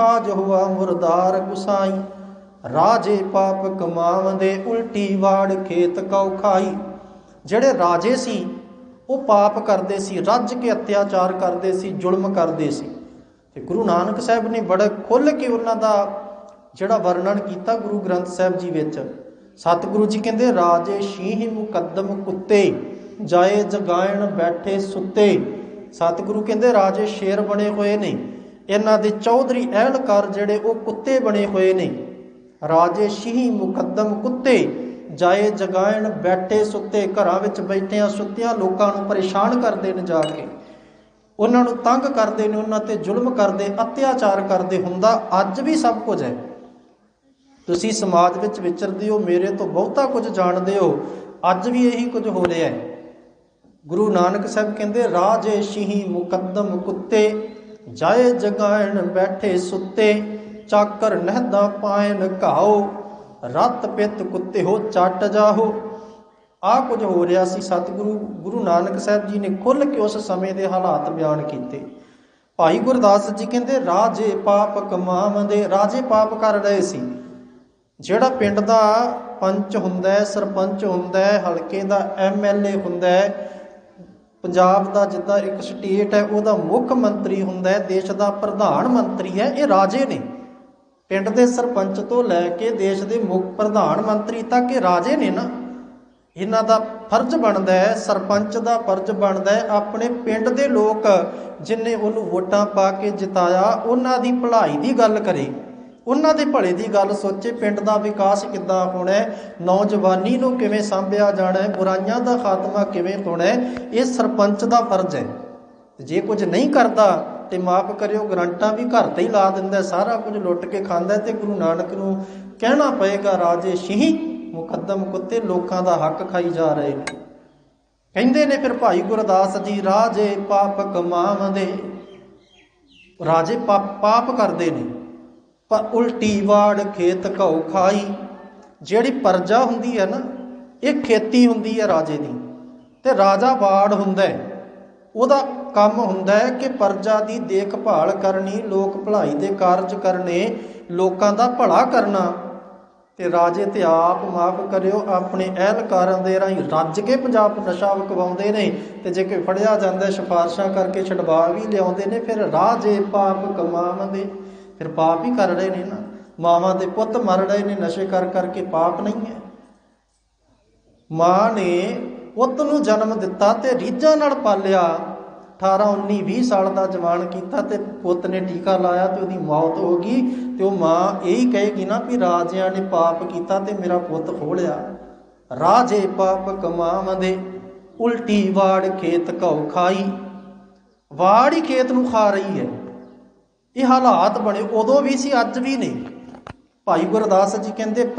ਰਾਜ ਹੋਆ ਮੁਰਦਾਰ ਗੁਸਾਈ। ਰਾਜੇ ਪਾਪ ਕਮਾਵੰਦੇ ਉਲਟੀ ਵਾੜ ਖੇਤ ਕਉ ਖਾਈ। ਜਿਹੜੇ ਰਾਜੇ ਸੀ, ਉਹ ਪਾਪ ਕਰਦੇ ਸੀ, ਰੱਜ ਕੇ ਅਤਿਆਚਾਰ ਕਰਦੇ ਸੀ, ਜ਼ੁਲਮ ਕਰਦੇ ਸੀ। ਤੇ ਗੁਰੂ ਨਾਨਕ ਸਾਹਿਬ ਨੇ ਬੜਾ ਖੁੱਲ੍ਹ ਕੇ ਉਹਨਾਂ ਦਾ ਜਿਹੜਾ ਵਰਣਨ ਕੀਤਾ ਗੁਰੂ ਗ੍ਰੰਥ ਸਾਹਿਬ ਜੀ ਵਿੱਚ। ਸਤਿਗੁਰੂ ਜੀ ਕਹਿੰਦੇ, ਰਾਜੇ ਸ਼ੀਹ ਮੁਕੱਦਮ ਕੁੱਤੇ, ਜਾਏ ਜਗਾਇਣ ਬੈਠੇ ਸੁੱਤੇ। ਸਤਿਗੁਰੂ ਕਹਿੰਦੇ, ਰਾਜੇ ਸ਼ੇਰ ਬਣੇ ਹੋਏ ਨੇ। ਇਹਨਾਂ ਦੇ ਚੌਧਰੀ ਅਹਿਲਕਾਰ ਜਿਹੜੇ ਉਹ ਕੁੱਤੇ ਬਣੇ ਹੋਏ ਨੇ। ਰਾਜੇ ਸ਼ਹੀ ਮੁਕੱਦਮ ਕੁੱਤੇ ਜਾਏ ਜਗਾਇਣ ਬੈਠੇ ਸੁੱਤੇ ਘਰਾਂ ਵਿੱਚ ਬੈਠਿਆਂ ਸੁੱਤਿਆਂ ਲੋਕਾਂ ਨੂੰ ਪਰੇਸ਼ਾਨ ਕਰਦੇ ਨੇ ਜਾ ਕੇ। ਉਹਨਾਂ ਨੂੰ ਤੰਗ ਕਰਦੇ ਨੇ, ਉਹਨਾਂ ਤੇ ਜ਼ੁਲਮ ਕਰਦੇ, ਅਤਿਆਚਾਰ ਕਰਦੇ ਹੁੰਦਾ, ਅੱਜ ਵੀ ਸਭ ਕੁਝ ਹੈ। ਤੁਸੀਂ ਸਮਾਜ ਵਿੱਚ ਵਿਚਰਦੇ ਹੋ, ਮੇਰੇ ਤੋਂ ਬਹੁਤਾ ਕੁਝ ਜਾਣਦੇ ਹੋ, ਅੱਜ ਵੀ ਇਹੀ ਕੁਝ ਹੋ ਰਿਹਾ ਹੈ। ਗੁਰੂ ਨਾਨਕ ਸਾਹਿਬ ਕਹਿੰਦੇ, ਰਾਜੇ ਸ਼ੀਹੀ ਮੁਕੱਦਮ ਕੁੱਤੇ ਜਾਏ ਜਗਾਇਣ ਬੈਠੇ ਸੁੱਤੇ, ਚਾਕਰ ਨਹਿਦਾ ਪਾਇਨ ਘਾਓ, ਰਤ ਪਿੱਤ ਕੁੱਤੇ ਹੋ ਚੱਟ ਜਾਹੋ। ਆ ਕੁਝ ਹੋ ਰਿਹਾ ਸੀ ਸਤਿਗੁਰੂ, ਗੁਰੂ ਨਾਨਕ ਸਾਹਿਬ ਜੀ ਨੇ ਖੁੱਲ ਕੇ ਉਸ ਸਮੇਂ ਦੇ ਹਾਲਾਤ ਬਿਆਨ ਕੀਤੇ। ਭਾਈ ਗੁਰਦਾਸ ਜੀ ਕਹਿੰਦੇ, ਰਾਜੇ ਪਾਪ ਕਮਾਵੰਦੇ, ਰਾਜੇ ਪਾਪ ਕਰ ਰਹੇ ਸੀ। ਜਿਹੜਾ ਪਿੰਡ ਦਾ ਪੰਚ ਹੁੰਦਾ ਹੈ, ਸਰਪੰਚ ਹੁੰਦਾ ਹੈ, ਹਲਕੇ ਦਾ ਐਮਐਲਏ ਹੁੰਦਾ ਹੈ ਪੰਜਾਬ ਦਾ ਜਿੱਦਾਂ ਇੱਕ ਸਟੇਟ ਹੈ, ਉਹਦਾ ਮੁੱਖ ਮੰਤਰੀ ਹੁੰਦਾ ਹੈ, ਦੇਸ਼ ਦਾ ਪ੍ਰਧਾਨ ਮੰਤਰੀ ਹੈ, ਇਹ ਰਾਜੇ ਨੇ। ਪਿੰਡ ਦੇ ਸਰਪੰਚ ਤੋਂ ਲੈ ਕੇ ਦੇਸ਼ ਦੇ ਮੁੱਖ ਪ੍ਰਧਾਨ ਮੰਤਰੀ ਤੱਕ ਇਹ ਰਾਜੇ ਨੇ ਨਾ। ਇਹਨਾਂ ਦਾ ਫਰਜ਼ ਬਣਦਾ ਹੈ, ਸਰਪੰਚ ਦਾ ਫਰਜ਼ ਬਣਦਾ ਹੈ, ਆਪਣੇ ਪਿੰਡ ਦੇ ਲੋਕ ਜਿਨਨੇ ਉਹਨੂੰ ਵੋਟਾਂ ਪਾ ਕੇ ਜਿਤਾਇਆ, ਉਹਨਾਂ ਦੀ ਭਲਾਈ ਦੀ ਗੱਲ ਕਰੇ। ਉਹਨਾਂ ਦੇ ਭਲੇ ਦੀ ਗੱਲ ਸੋਚੇ, ਪਿੰਡ ਦਾ ਵਿਕਾਸ ਕਿੱਦਾਂ ਹੋਣਾ ਹੈ? ਨੌਜਵਾਨੀ ਨੂੰ ਕਿਵੇਂ ਸੰਭਿਆ ਜਾਣਾ ਹੈ? ਬੁਰਾਈਆਂ ਦਾ ਖਾਤਮਾ ਕਿਵੇਂ ਹੋਣਾ ਹੈ? ਇਹ ਸਰਪੰਚ ਦਾ ਫਰਜ਼ ਹੈ। ਜੇ ਕੁਝ ਨਹੀਂ ਕਰਦਾ, ਤੇ ਮਾਫ ਕਰਿਓ, ਗਰੰਟਾਂ ਵੀ ਘਰ ਤੇ ਹੀ ਲਾ ਦਿੰਦਾ ਸਾਰਾ ਕੁਝ ਲੁੱਟ ਕੇ ਖਾਂਦਾ ਹੈ ਤੇ ਗੁਰੂ ਨਾਨਕ ਨੂੰ ਕਹਿਣਾ ਪਏਗਾ, ਰਾਜੇ ਸ਼ੀਹੀ ਮੁਕੱਦਮ ਕੁੱਤੇ ਲੋਕਾਂ ਦਾ ਹੱਕ ਖਾਈ ਜਾ ਰਹੇ ਨੇ। ਕਹਿੰਦੇ ਨੇ ਫਿਰ ਭਾਈ ਗੁਰਦਾਸ ਜੀ, ਰਾਜੇ ਪਾਪ ਕਮਾਵੰਦੇ ਰਾਜੇ ਪਾਪ ਪਾਪ ਕਰਦੇ ਨੇ। ਪਰ ਉਲਟੀ ਵਾੜ ਖੇਤ ਘਉ ਖਾਈ। ਜਿਹੜੀ ਪਰਜਾ ਹੁੰਦੀ ਹੈ ਨਾ, ਇਹ ਖੇਤੀ ਹੁੰਦੀ ਹੈ ਰਾਜੇ ਦੀ। ਤੇ ਰਾਜਾ ਵਾੜ ਹੁੰਦਾ ਹੈ। ਉਹਦਾ ਕੰਮ ਹੁੰਦਾ ਹੈ ਕਿ ਪਰਜਾ ਦੀ ਦੇਖਭਾਲ ਕਰਨੀ, ਲੋਕ ਭਲਾਈ ਦੇ ਕਾਰਜ ਕਰਨੇ, ਲੋਕਾਂ ਦਾ ਭਲਾ ਕਰਨਾ। ਤੇ ਰਾਜੇ ਤੇ ਆਪ ਮਾਫ ਕਰਿਓ, ਆਪਣੇ ਅਹਿਲਕਾਰਾਂ ਦੇ ਰਾਹੀਂ ਰੱਜ ਕੇ ਪੰਜਾਬ ਨਸ਼ਾ ਵਿਕਵਾਉਂਦੇ ਨੇ ਤੇ ਜੇ ਕੋਈ ਫੜਿਆ ਜਾਂਦਾ ਸਿਫਾਰਸ਼ਾਂ ਕਰਕੇ ਛਡਵਾ ਵੀ ਲਿਆਉਂਦੇ ਨੇ, ਫਿਰ ਰਾਜੇ ਪਾਪ ਕਮਾਵੰਦੇ ਫਿਰ ਪਾਪ ਹੀ ਕਰ ਰਹੇ ਨੇ ਨਾ। ਮਾਵਾਂ ਦੇ ਪੁੱਤ ਮਰ ਰਹੇ ਨੇ, ਨਸ਼ੇ ਕਰ ਕਰਕੇ ਪਾਪ ਨਹੀਂ ਹੈ। ਮਾਂ ਨੇ ਪੁੱਤ ਨੂੰ ਜਨਮ ਦਿੱਤਾ ਤੇ ਰੀਝਾਂ ਨਾਲ ਪਾਲਿਆ। 18 19 20 ਸਾਲ ਦਾ ਜਵਾਨ ਕੀਤਾ ਤੇ ਪੁੱਤ ਨੇ ਟੀਕਾ ਲਾਇਆ ਤੇ ਉਹਦੀ ਮੌਤ ਹੋ ਗਈ ਤੇ ਉਹ ਮਾਂ ਇਹੀ ਕਹੇਗੀ ਨਾ ਵੀ ਰਾਜਿਆਂ ਨੇ ਪਾਪ ਕੀਤਾ ਤੇ ਮੇਰਾ ਪੁੱਤ ਖੋਲਿਆ। ਰਾਜੇ ਪਾਪ ਕਮਾਵੰਦੇ, ਉਲਟੀ ਵਾੜ ਖੇਤ ਘਉ ਖਾਈ। ਵਾੜ ਹੀ ਖੇਤ ਨੂੰ ਖਾ ਰਹੀ ਹੈ। ਇਹ ਹਾਲਾਤ ਬਣੇ ਉਦੋਂ ਵੀ ਸੀ ਅੱਜ ਵੀ ਨੇ ਭਾਈ ਗੁਰਦਾਸ ਜੀ ਕਹਿੰਦੇ ਪਰ